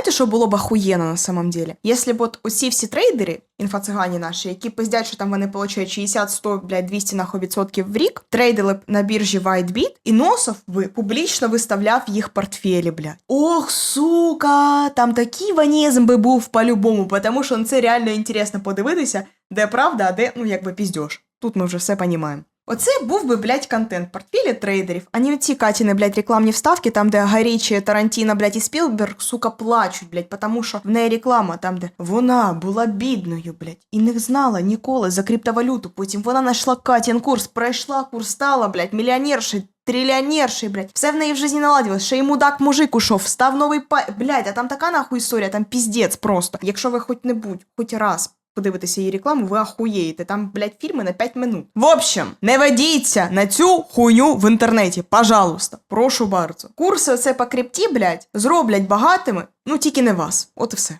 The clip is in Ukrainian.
знаєте, що було б охуєнно на самом деле? Якщо б от усі всі трейдери, інфоцигані наші, які пиздять, що там вони получають 60, 100, блядь, 200 нахуй відсотків в рік, трейдили б на біржі WhiteBit, і Носов би публічно виставляв їх портфелі, блядь. Ох, сука, там такий ванізм би був по-любому, тому що це реально інтересно подивитися, де правда, а де, ну, якби піздьош. Тут ми вже все понімаємо. Оце був би, блядь, контент портфелі трейдерів, а не оці Катіни, блядь, рекламні вставки, там, де Гарічі, Тарантіно, блядь, і Спілберг, сука, плачуть, блядь, потому що в неї реклама, там, де вона була бідною, блядь, і не знала ніколи за криптовалюту. Потім вона знайшла Катін курс, пройшла курс, стала, блядь, мільйонершею, трильйонершею, блядь. Все в неї в житті наладилось, ще й мудак мужик ушов, став новий па... Блядь, а там така нахуй історія, там піздець просто. Якщо ви хоч-небудь, хоч раз подивитися її рекламу, ви ахуєєте. Там, блядь, фільми на 5 минут. В общем, не ведіться на цю хуйню в інтернеті. Пожалуйста, прошу bardzo. Курси оце по крипті, блядь, зроблять багатими, ну тільки не вас. От і все.